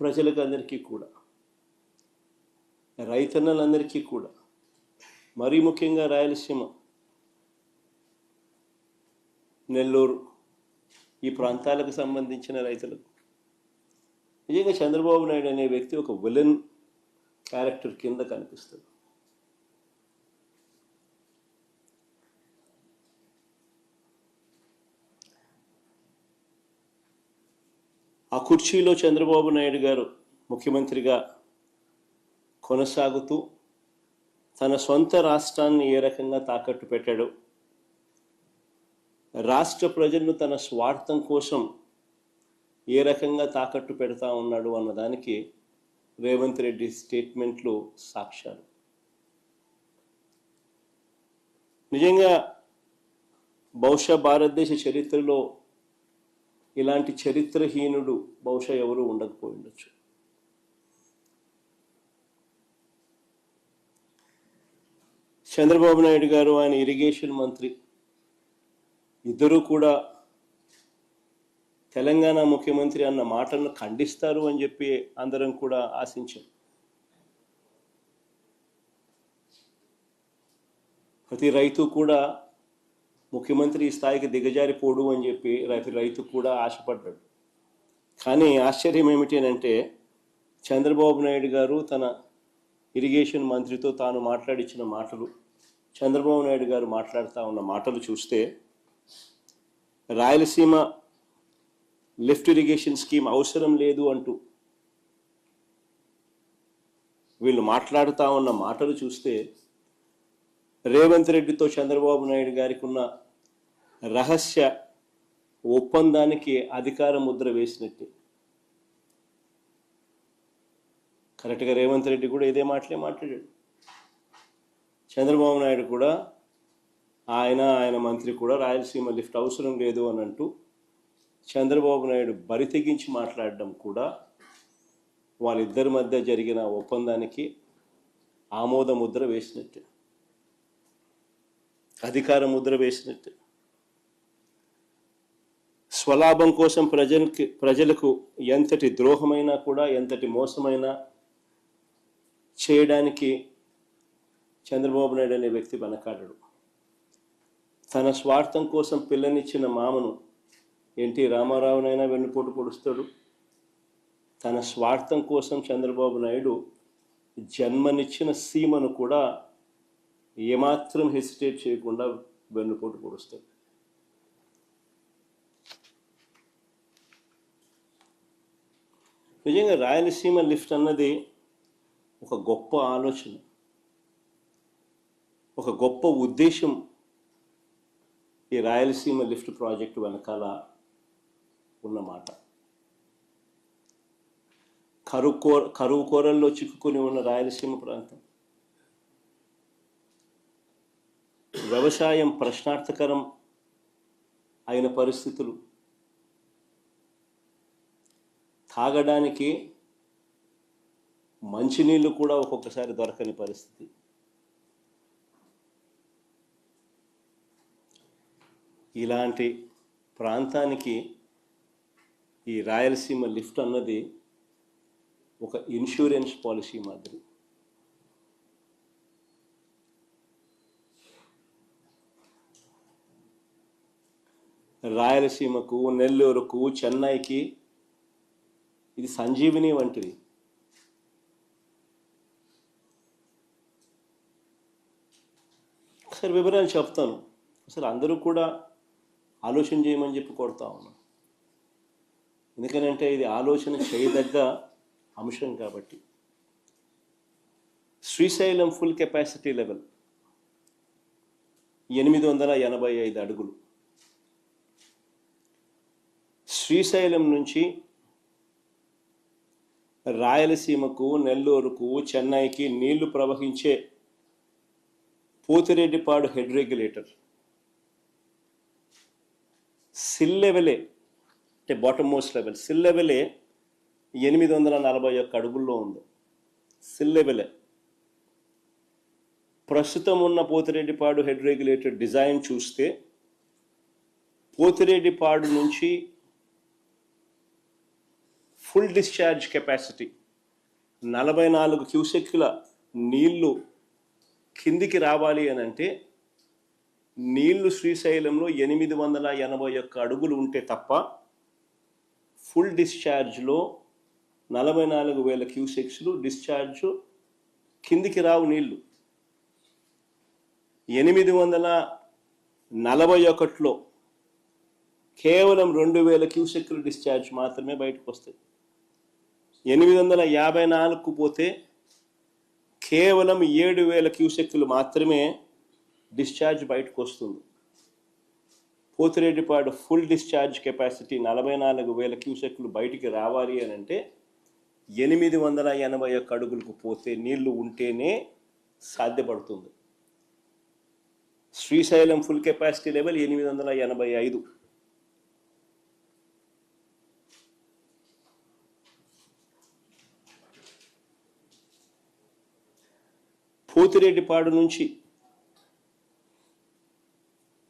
ప్రజలకు అందరికీ కూడా రైతన్నలందరికీ కూడా మరీ ముఖ్యంగా రాయలసీమ నెల్లూరు ఈ ప్రాంతాలకు సంబంధించిన రైతులకు. నిజంగా చంద్రబాబు నాయుడు అనే వ్యక్తి ఒక విలన్ క్యారెక్టర్ కింద కనిపిస్తుంది ఆ కుర్చీలో చంద్రబాబు నాయుడు గారు ముఖ్యమంత్రిగా కొనసాగుతూ తన సొంత రాష్ట్రాన్ని ఏ రకంగా తాకట్టు పెట్టాడు రాష్ట్ర ప్రజలను తన స్వార్థం కోసం ఏ రకంగా తాకట్టు పెడతా ఉన్నాడు అన్నదానికి రేవంత్ రెడ్డి స్టేట్మెంట్లు సాక్ష్యాలు. నిజంగా బహుశా భారతదేశ చరిత్రలో ఇలాంటి చరిత్రహీనుడు బహుశా ఎవరు ఉండకపోయి ఉండొచ్చు చంద్రబాబు నాయుడు గారు ఆయన ఇరిగేషన్ మంత్రి. ఇద్దరూ కూడా తెలంగాణ ముఖ్యమంత్రి అన్న మాటను ఖండిస్తారు అని చెప్పి అందరం కూడా ఆశించాం. ప్రతి రైతు కూడా ముఖ్యమంత్రి ఈ స్థాయికి దిగజారిపోడు అని చెప్పి రైతు రైతు కూడా ఆశపడ్డాడు. కానీ ఆశ్చర్యం ఏమిటి అని అంటే చంద్రబాబు నాయుడు గారు తన ఇరిగేషన్ మంత్రితో తాను మాట్లాడిచ్చిన మాటలు చంద్రబాబు నాయుడు గారు మాట్లాడుతూ ఉన్న మాటలు చూస్తే రాయలసీమ లిఫ్ట్ ఇరిగేషన్ స్కీమ్ అవసరం లేదు అంటూ వీళ్ళు మాట్లాడుతూ ఉన్న మాటలు చూస్తే రేవంత్ రెడ్డితో చంద్రబాబు నాయుడు గారికి ఉన్న రహస్య ఒప్పందానికి అధికార ముద్ర వేసినట్టే. కరెక్ట్గా రేవంత్ రెడ్డి కూడా ఇదే మాటలే మాట్లాడాడు. చంద్రబాబు నాయుడు కూడా ఆయన ఆయన మంత్రి కూడా రాయలసీమ లిఫ్ట్ అవసరం లేదు అని అంటూ చంద్రబాబు నాయుడు బరి తెగించి మాట్లాడడం కూడా వాళ్ళిద్దరి మధ్య జరిగిన ఒప్పందానికి ఆమోద ముద్ర వేసినట్టే. అధికార ముద్ర వేసినట్టు. స్వలాభం కోసం ప్రజలకి ప్రజలకు ఎంతటి ద్రోహమైనా కూడా ఎంతటి మోసమైనా చేయడానికి చంద్రబాబు నాయుడు అనే వ్యక్తి వెనకాడడు. తన స్వార్థం కోసం పిల్లనిచ్చిన మామను ఎన్టీ రామారావునైనా వెన్నుపోటు పొడుస్తాడు. తన స్వార్థం కోసం చంద్రబాబు నాయుడు జన్మనిచ్చిన సీమను కూడా ఏమాత్రం హెసిటేట్ చేయకుండా వెన్నుపోటు పొడుస్తాడు. నిజంగా రాయలసీమ లిఫ్ట్ అన్నది ఒక గొప్ప ఆలోచన ఒక గొప్ప ఉద్దేశం ఈ రాయలసీమ లిఫ్ట్ ప్రాజెక్ట్ వెనకాల ఉన్నమాట కరువు కోర కరువు కోరల్లో చిక్కుకొని ఉన్న రాయలసీమ ప్రాంతం వ్యవసాయం ప్రశ్నార్థకరం అయిన పరిస్థితులు. తాగడానికి మంచినీళ్ళు కూడా ఒక్కొక్కసారి దొరకని పరిస్థితి. ఇలాంటి ప్రాంతానికి ఈ రాయలసీమ లిఫ్ట్ అన్నది ఒక ఇన్సూరెన్స్ పాలసీ మాదిరి. రాయలసీమకు నెల్లూరుకు చెన్నైకి ఇది సంజీవిని వంటిది. ఒకసారి వివరాలు చెప్తాను. అసలు అందరూ కూడా ఆలోచన చేయమని చెప్పి కొడతా ఉన్నాం. ఎందుకనంటే ఇది ఆలోచన చేయదగ్గ అంశం కాబట్టి. శ్రీశైలం ఫుల్ కెపాసిటీ లెవెల్ ఎనిమిది వందల ఎనభై ఐదు అడుగులు. శ్రీశైలం నుంచి రాయలసీమకు నెల్లూరుకు చెన్నైకి నీళ్ళు ప్రవహించే పోతిరెడ్డిపాడు హెడ్ రెగ్యులేటర్. సిల్ లెవెలే అంటే బాటమ్ మోస్ట్ లెవెల్ సిల్ లెవెలే ఎనిమిది వందల నలభై ఒక్క అడుగుల్లో ఉంది. సిల్ లెవెలే. ప్రస్తుతం ఉన్న పోతిరెడ్డిపాడు హెడ్ రెగ్యులేటర్ డిజైన్ చూస్తే పోతిరెడ్డిపాడు నుంచి ఫుల్ డిశ్చార్జ్ కెపాసిటీ. నలభై నాలుగు క్యూసెక్ల నీళ్ళు కిందికి రావాలి అని అంటే నీళ్ళు శ్రీశైలంలో ఎనిమిది వందల ఎనభై ఒక్క అడుగులు ఉంటే తప్ప ఫుల్ డిశ్చార్జ్లో నలభై నాలుగు వేల క్యూసెక్స్లు డిశ్చార్జ్ కిందికి రావు నీళ్ళు. ఎనిమిది వందల నలభై ఒకటిలో కేవలం రెండు వేల క్యూసెక్లు డిశ్చార్జ్ మాత్రమే బయటకు వస్తాయి ఎనిమిది వందల యాభై నాలుగుకు పోతే కేవలం ఏడు వేల క్యూసెక్లు మాత్రమే డిశ్చార్జ్ బయటకు వస్తుంది పోతిరెడ్డిపాడు ఫుల్ డిశ్చార్జ్ కెపాసిటీ నలభై నాలుగు వేల క్యూసెక్లు బయటికి రావాలి అని అంటే ఎనిమిది వందల ఎనభై ఒక్క అడుగులకు పోతే నీళ్ళు ఉంటేనే సాధ్యపడుతుంది. శ్రీశైలం ఫుల్ కెపాసిటీ లెవెల్ ఎనిమిది వందల ఎనభై ఐదు. పోతిరెడ్డిపాడు నుంచి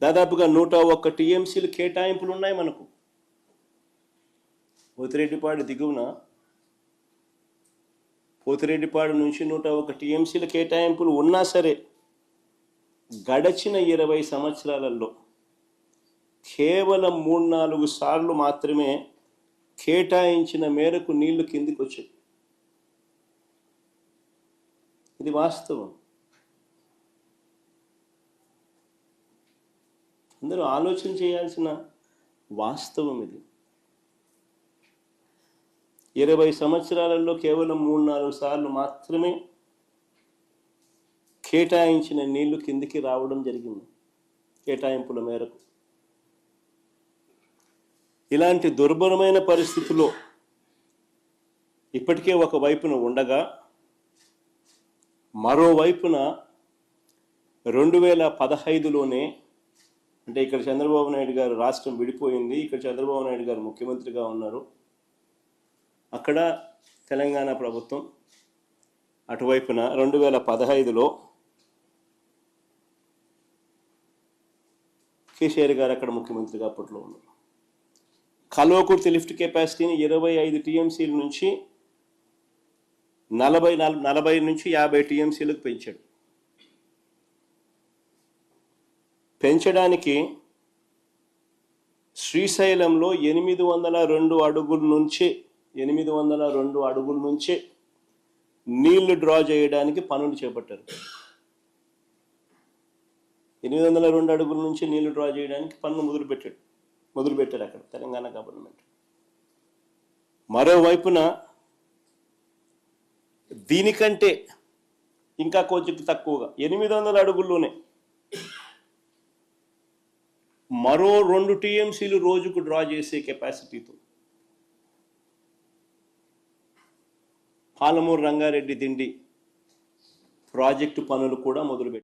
దాదాపుగా నూట ఒక్క టీఎంసీలు కేటాయింపులు ఉన్నాయి మనకు. పోతిరెడ్డిపాడు దిగువన పోతిరెడ్డిపాడు నుంచి నూట ఒక టీఎంసీల కేటాయింపులు ఉన్నా సరే గడచిన ఇరవై సంవత్సరాలలో కేవలం మూడు నాలుగు సార్లు మాత్రమే కేటాయించిన మేరకు నీళ్ళు కిందికి వచ్చాయి ఇది వాస్తవం. అందరూ ఆలోచన చేయాల్సిన వాస్తవం ఇది. ఇరవై సంవత్సరాలలో కేవలం మూడు నాలుగు సార్లు మాత్రమే కేటాయించిన నీళ్ళు కిందికి రావడం జరిగింది కేటాయింపుల మేరకు. ఇలాంటి దుర్భరమైన పరిస్థితిలో ఇప్పటికే ఒక వైపున ఉండగా మరోవైపున రెండు వేల పదహైదులోనే అంటే ఇక్కడ చంద్రబాబు నాయుడు గారు రాష్ట్రం విడిపోయింది. ఇక్కడ చంద్రబాబు నాయుడు గారు ముఖ్యమంత్రిగా ఉన్నారు. అక్కడ తెలంగాణ ప్రభుత్వం అటువైపున రెండు వేల పదహైదులో కేసీఆర్ గారు అక్కడ ముఖ్యమంత్రిగా అప్పట్లో ఉన్నారు. కల్వకుర్తి లిఫ్ట్ కెపాసిటీని ఇరవై ఐదు టీఎంసీల నుంచి నలభై నలభై నుంచి యాభై టీఎంసీలకు పెంచాడు. పెంచడానికి శ్రీశైలంలో ఎనిమిది వందల రెండు అడుగుల నుంచే ఎనిమిది వందల రెండు అడుగుల నుంచే నీళ్ళు డ్రా చేయడానికి పనులు చేపట్టారు. ఎనిమిది వందల రెండు అడుగుల నుంచి నీళ్ళు డ్రా చేయడానికి పనులు మొదలుపెట్టాడు మొదలుపెట్టారు అక్కడ తెలంగాణ గవర్నమెంట్. మరోవైపున దీనికంటే ఇంకా కొంచెం తక్కువగా ఎనిమిది వందల అడుగుల్లోనే. మరో రెండు టీఎంసీలు రోజుకు డ్రా చేసే కెపాసిటీతో. పాలమూరు రంగారెడ్డి దిండి ప్రాజెక్టు పనులు కూడా మొదలుపెట్టారు.